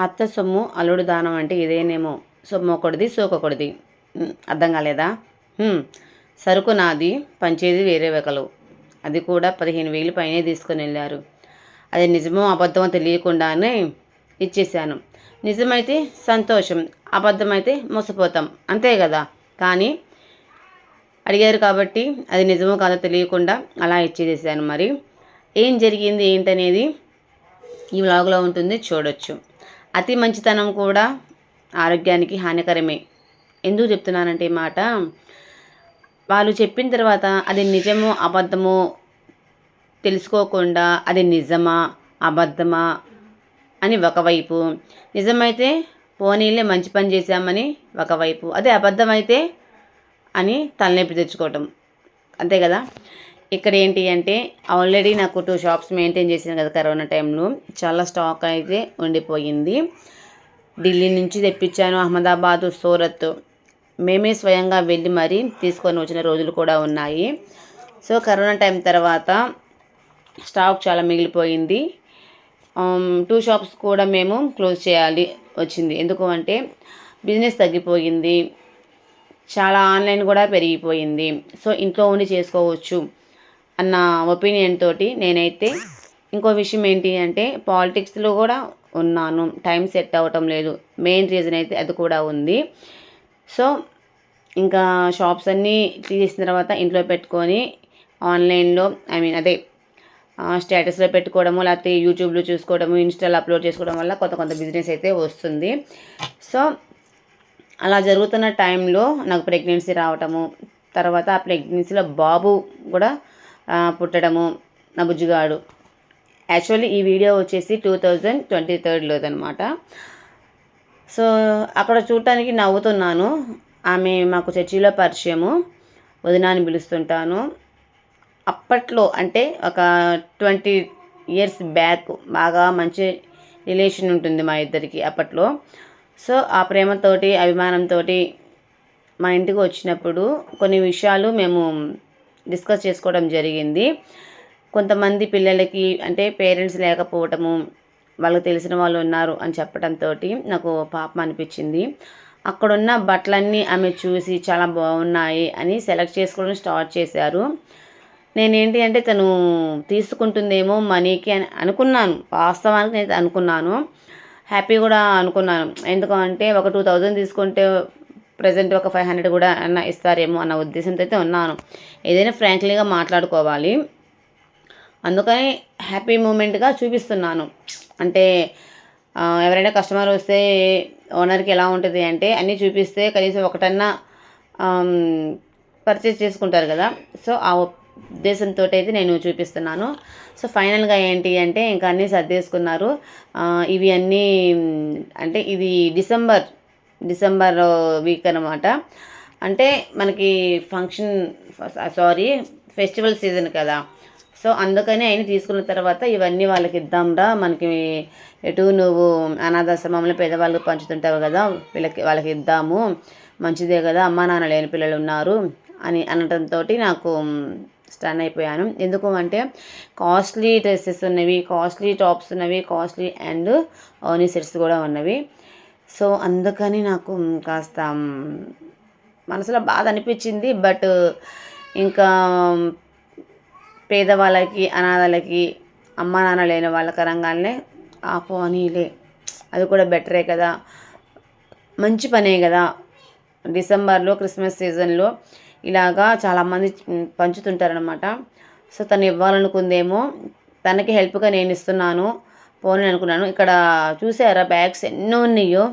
అత్త సొమ్ము అల్లుడు దానం అంటే ఇదేనేమో. సొమ్ము ఒకటిది సోకొకటిది అర్థం కాలేదా? సరుకు నాది పంచేది వేరే వెకలు. అది కూడా పదిహేను వేలు పైనే తీసుకొని వెళ్ళారు. అది నిజమో అబద్ధమో తెలియకుండానే ఇచ్చేసాను నిజమైతే సంతోషం అబద్ధమైతే మోసపోతాం. అంతే కదా? కానీ అడిగారు కాబట్టి అది నిజమో కాదో తెలియకుండా అలా ఇచ్చేసేసాను మరి. ఏం జరిగింది ఏంటనేది ఈ వ్లాగ్లో ఉంటుంది చూడొచ్చు. అతి మంచితనం కూడా ఆరోగ్యానికి హానికరమే. ఎందుకు చెప్తున్నానంటే మాట? వాళ్ళు చెప్పిన తర్వాత అది నిజమో అబద్ధమో తెలుసుకోకుండా అది నిజమా అబద్ధమా అని ఒకవైపు. నిజమైతే పోనీలే మంచి పని చేశామని ఒకవైపు. అదే అబద్ధమైతే అని తలనొప్పి తెచ్చుకోవటం. అంతే కదా? ఇక్కడ ఏంటి అంటే ఆల్రెడీ నాకు టూ షాప్స్ మెయింటైన్ చేసాను కదా కరోనా టైంలో. చాలా స్టాక్ అయితే ఉండిపోయింది. ఢిల్లీ నుంచి తెప్పించాను అహ్మదాబాదు సూరత్. మేమే స్వయంగా వెళ్ళి మరీ తీసుకొని వచ్చిన రోజులు కూడా ఉన్నాయి. సో కరోనా టైం తర్వాత స్టాక్ చాలా మిగిలిపోయింది. టూ షాప్స్ కూడా మేము క్లోజ్ చేయాలి వచ్చింది. ఎందుకు అంటే బిజినెస్ తగ్గిపోయింది. చాలా ఆన్లైన్ కూడా పెరిగిపోయింది. సో ఇంట్లో ఉండి చేసుకోవచ్చు. అన్న ఒపీనియన్ తోటి నేనైతే ఇంకో విషయం ఏంటి అంటే పాలిటిక్స్లో కూడా ఉన్నాను. టైం సెట్ అవ్వటం లేదు. మెయిన్ రీజన్ అయితే అది కూడా ఉంది. సో ఇంకా షాప్స్ అన్నీ తీసిన తర్వాత ఇంట్లో పెట్టుకొని ఆన్లైన్లో ఐ మీన్ అదే స్టేటస్లో పెట్టుకోవడము లేకపోతే యూట్యూబ్లో చూసుకోవడము ఇన్స్టాలో అప్లోడ్ చేసుకోవడం వల్ల కొంత కొంత బిజినెస్ అయితే వస్తుంది. సో అలా జరుగుతున్న టైంలో నాకు ప్రెగ్నెన్సీ రావటము తర్వాత ఆ ప్రెగ్నెన్సీలో బాబు కూడా పుట్టడము నా బుజ్జిగాడు. యాక్చువల్లీ ఈ వీడియో వచ్చేసి టూ థౌజండ్ ట్వంటీ థర్డ్లోదనమాట సో అక్కడ చూడటానికి నవ్వుతున్నాను. ఆమె మాకు చర్చిలో పరిచయము వదినాన్ని పిలుస్తుంటాను. అప్పట్లో అంటే ఒక ట్వంటీ ఇయర్స్ బ్యాక్ బాగా మంచి రిలేషన్ ఉంటుంది మా ఇద్దరికి అప్పట్లో. సో ఆ ప్రేమతోటి అభిమానంతో మా ఇంటికి వచ్చినప్పుడు కొన్ని విషయాలు మేము డిస్కస్ చేసుకోవడం జరిగింది. కొంతమంది పిల్లలకి అంటే పేరెంట్స్ లేకపోవటము వాళ్ళకి తెలిసిన వాళ్ళు ఉన్నారు అని చెప్పడంతో నాకు పాపం అనిపించింది. అక్కడున్న బట్టలన్నీ ఆమె చూసి చాలా బాగున్నాయి అని సెలెక్ట్ చేసుకోవడం స్టార్ట్ చేశారు. నేనేంటి అంటే తను తీసుకుంటుందేమో మనీకి అని అనుకున్నాను. వాస్తవానికి నేను అనుకున్నాను. హ్యాపీ కూడా అనుకున్నాను. ఎందుకంటే ఒక టూ థౌజండ్ తీసుకుంటే ప్రజెంట్ ఒక ఫైవ్ హండ్రెడ్ కూడా అన్న ఇస్తారేమో అన్న ఉద్దేశంతో అయితే ఉన్నాను. ఏదైనా ఫ్రాంక్లీగా మాట్లాడుకోవాలి. అందుకని హ్యాపీ మూమెంట్గా చూపిస్తున్నాను. అంటే ఎవరైనా కస్టమర్ వస్తే ఓనర్కి ఎలా ఉంటుంది అంటే అన్నీ చూపిస్తే కనీసం ఒకటన్నా పర్చేస్ చేసుకుంటారు కదా. సో ఆ ఉద్దేశంతో అయితే నేను చూపిస్తున్నాను. సో ఫైనల్గా ఏంటి అంటే ఇంకా అన్నీ సర్దేసుకున్నారు. ఇవి అన్నీ అంటే ఇది డిసెంబర్ డిసెంబర్ వీక్ అనమాట అంటే మనకి ఫంక్షన్ సారీ ఫెస్టివల్ సీజన్ కదా. సో అందుకని ఆయన తీసుకున్న తర్వాత ఇవన్నీ వాళ్ళకి ఇద్దాంరా. మనకి ఎటు నువ్వు అనాథాశ్రమంలో పేదవాళ్ళకి పంచుతుంటావు కదా వీళ్ళకి వాళ్ళకి ఇద్దాము. మంచిదే కదా అమ్మా నాన్న లేని పిల్లలు ఉన్నారు అని అనడంతో నాకు స్టన్ అయిపోయాను. ఎందుకు అంటే కాస్ట్లీ డ్రెస్సెస్ ఉన్నవి కాస్ట్లీ టాప్స్ ఉన్నవి కాస్ట్లీ అండ్ ఓనీ సెట్స్ కూడా ఉన్నవి. సో అందుకని నాకు కాస్త మనసులో బాధ అనిపించింది. బట్ ఇంకా పేదవాళ్ళకి అనాథలకి అమ్మ నాన్న లేని వాళ్ళ కరంగానే ఆ పోనీలే అది కూడా బెటరే కదా. మంచి పనే కదా. డిసెంబర్లో క్రిస్మస్ సీజన్లో ఇలాగా చాలామంది పంచుతుంటారనమాట సో తను ఇవ్వాలనుకుందేమో తనకి హెల్ప్గా నేను ఇస్తున్నాను పోనీ అనుకున్నాను ఇక్కడ చూసారా బ్యాగ్స్ ఎన్నో ఉన్నాయో.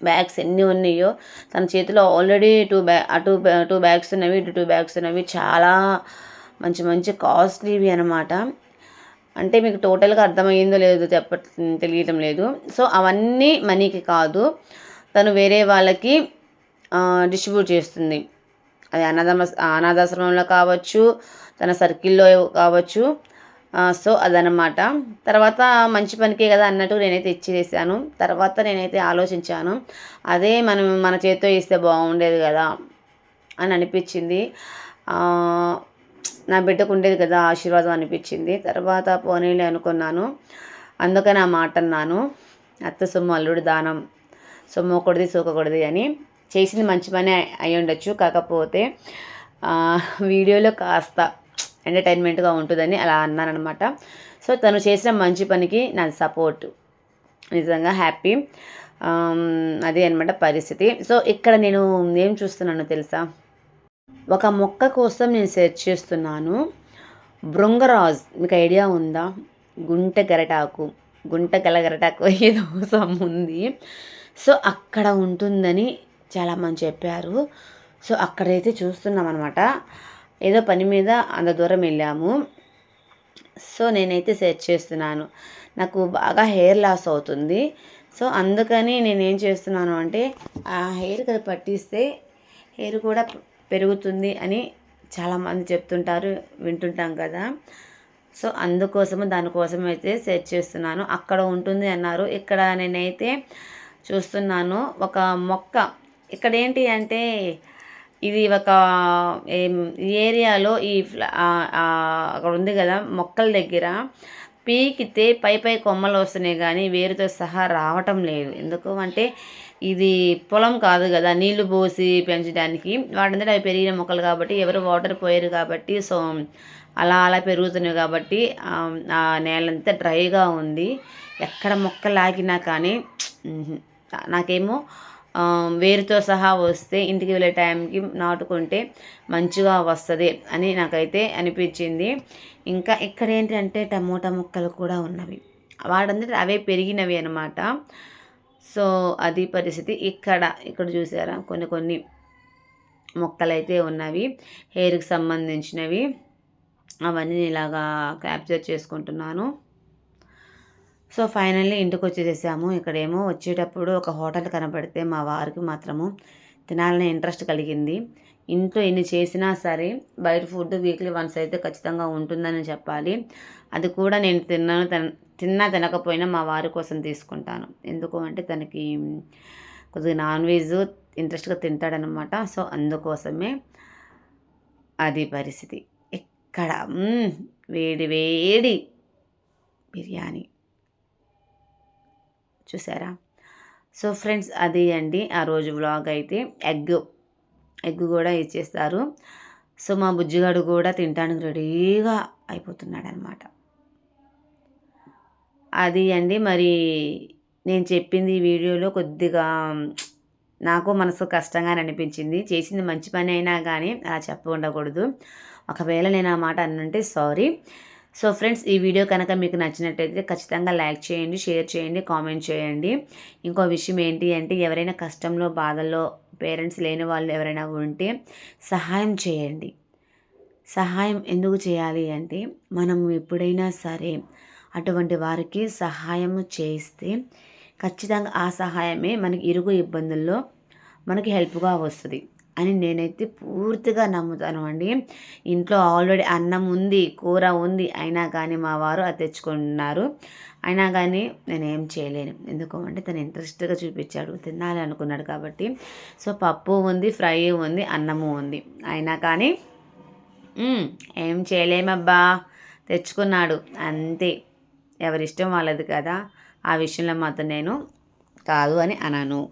బ్యాగ్స్ ఎన్ని ఉన్నాయో తన చేతిలో ఆల్రెడీ టూ బ్యా అటు టూ బ్యాగ్స్ ఉన్నవి ఇటు టూ బ్యాగ్స్ ఉన్నవి చాలా మంచి మంచి కాస్ట్లీవి అనమాట అంటే మీకు టోటల్గా అర్థమయ్యిందో లేదో చెప్ప తెలియటం లేదు. సో అవన్నీ మనీకి కాదు. తను వేరే వాళ్ళకి డిస్ట్రిబ్యూట్ చేస్తుంది. అది అనాథమ అనాథాశ్రమంలో కావచ్చు తన సర్కిల్లో కావచ్చు. సో అదనమాట తర్వాత మంచి పనికే కదా అన్నట్టు నేనైతే ఇచ్చేసాను తర్వాత నేనైతే ఆలోచించాను. అదే మనం మన చేతితో ఇస్తే బాగుండేది కదా అని అనిపించింది. నా బిడ్డకు ఉండేది కదా ఆశీర్వాదం అనిపించింది. తర్వాత పోనీలే అనుకున్నాను. అందుకని ఆ మాట అన్నాను. అత్త సొమ్ము అల్లుడు దానం. సొమ్ము ఒకటిది సోకకూడదు అని. చేసింది మంచి పని అయి ఉండొచ్చు కాకపోతే వీడియోలో కాస్త ఎంటర్టైన్మెంట్గా ఉంటుందని అలా అన్నానమాట సో తను చేసిన మంచి పనికి నా సపోర్ట్. నిజంగా హ్యాపీ. అదే అనమాట పరిస్థితి. సో ఇక్కడ నేను ఏం చూస్తున్నాను తెలుసా? ఒక మొక్క కోసం నేను సెర్చ్ చేస్తున్నాను. బృంగరాజ్ మీకు ఐడియా ఉందా? గుంట గరటాకు. గుంట గల గరటాకు ఏదో ఉంది. సో అక్కడ ఉంటుందని చాలామంది చెప్పారు. సో అక్కడైతే చూస్తున్నాం అనమాట ఏదో పని మీద అంత దూరం వెళ్ళాము. సో నేనైతే సెర్చ్ చేస్తున్నాను. నాకు బాగా హెయిర్ లాస్ అవుతుంది. సో అందుకని నేను ఏం చేస్తున్నాను అంటే ఆ హెయిర్ కదా పట్టిస్తే హెయిర్ కూడా పెరుగుతుంది అని చాలామంది చెప్తుంటారు వింటుంటాం కదా. సో అందుకోసము దానికోసం అయితే సెర్చ్ చేస్తున్నాను. అక్కడ ఉంటుంది అన్నారు. ఇక్కడ నేనైతే చూస్తున్నాను ఒక మొక్క. ఇక్కడ ఏంటి అంటే ఇది ఒక ఏరియాలో ఈ అక్కడ ఉంది కదా మొక్కల దగ్గర పీకితే పై పై కొమ్మలు వస్తున్నాయి కానీ వేరుతో సహా రావటం లేదు. ఎందుకు అంటే ఇది పొలం కాదు కదా నీళ్ళు పోసి పెంచడానికి. వాటిందరూ అవి పెరిగిన మొక్కలు కాబట్టి ఎవరు వాటర్ పోయారు కాబట్టి సో అలా అలా పెరుగుతున్నాయి కాబట్టి ఆ నేలంతా డ్రైగా ఉంది. ఎక్కడ మొక్క లాగినా కానీ నాకేమో వేరుతో సహా వస్తే ఇంటికి వెళ్ళే టైంకి నాటుకుంటే మంచిగా వస్తుంది అని నాకైతే అనిపించింది. ఇంకా ఇక్కడ ఏంటంటే టమోటా మొక్కలు కూడా ఉన్నవి. వాడందరూ అవే పెరిగినవి అనమాట సో అది పరిస్థితి ఇక్కడ ఇక్కడ చూసారా? కొన్ని కొన్ని మొక్కలైతే ఉన్నవి హెయిర్కి సంబంధించినవి. అవన్నీ ఇలాగా క్యాప్చర్ చేసుకుంటున్నాను. సో ఫైనల్లీ ఇంటికి వచ్చేసేసాము ఇక్కడేమో వచ్చేటప్పుడు ఒక హోటల్ కనపడితే మా వారికి మాత్రము తినాలనే ఇంట్రెస్ట్ కలిగింది. ఇంట్లో ఎన్ని చేసినా సరే బయట ఫుడ్ వీక్లీ వన్స్ అయితే ఖచ్చితంగా ఉంటుందని చెప్పాలి. అది కూడా నేను తిన్నాను తిన్నా తినకపోయినా మా వారి కోసం తీసుకుంటాను. ఎందుకు అంటే తనకి కొద్దిగా నాన్ వెజ్ ఇంట్రెస్ట్గా తింటాడనమాట. సో అందుకోసమే అది పరిస్థితి. ఇక్కడ వేడి వేడి బిర్యానీ. చూసారా? సో ఫ్రెండ్స్ అది అండి. ఆ రోజు వ్లాగ్ అయితే ఎగ్ ఎగ్ కూడా ఇచ్చేస్తారు. సో మా బుజ్జిగాడు కూడా తినడానికి రెడీగా అయిపోతున్నాడు అనమాట అది అండి. మరి నేను చెప్పింది ఈ వీడియోలో కొద్దిగా నాకు మనసు కష్టంగా అనిపించింది. చేసింది మంచి పని అయినా కానీ అలా చెప్ప ఉండకూడదు. ఒకవేళ నేను ఆ మాట అన్నంటే సారీ. సో ఫ్రెండ్స్ ఈ వీడియో కనుక మీకు నచ్చినట్టయితే ఖచ్చితంగా లైక్ చేయండి షేర్ చేయండి కామెంట్ చేయండి. ఇంకో విషయం ఏంటి అంటే ఎవరైనా కష్టంలో బాధల్లో పేరెంట్స్ లేని వాళ్ళు ఎవరైనా ఉంటే సహాయం చేయండి. సహాయం ఎందుకు చేయాలి అంటే మనం ఎప్పుడైనా సరే అటువంటి వారికి సహాయం చేస్తే ఖచ్చితంగా ఆ సహాయమే మనకి ఇరుగు ఇబ్బందుల్లో మనకి హెల్ప్గా వస్తుంది. అని నేనైతే పూర్తిగా నమ్ముతాను అండి. ఇంట్లో ఆల్రెడీ అన్నం ఉంది కూర ఉంది అయినా కానీ మా వారు అది తెచ్చుకున్నారు. అయినా కానీ నేనేం చేయలేను. ఎందుకు అంటే తను ఇంట్రెస్ట్గా చూపించాడు తినాలి అనుకున్నాడు కాబట్టి. సో పప్పు ఉంది ఫ్రై ఉంది అన్నము ఉంది. అయినా కానీ ఏం చేయలేమబ్బా తెచ్చుకున్నాడు. అంతే. ఎవరిష్టం వాళ్ళది కదా. ఆ విషయంలో మాత్రం నేను కాదు అని అన్నాను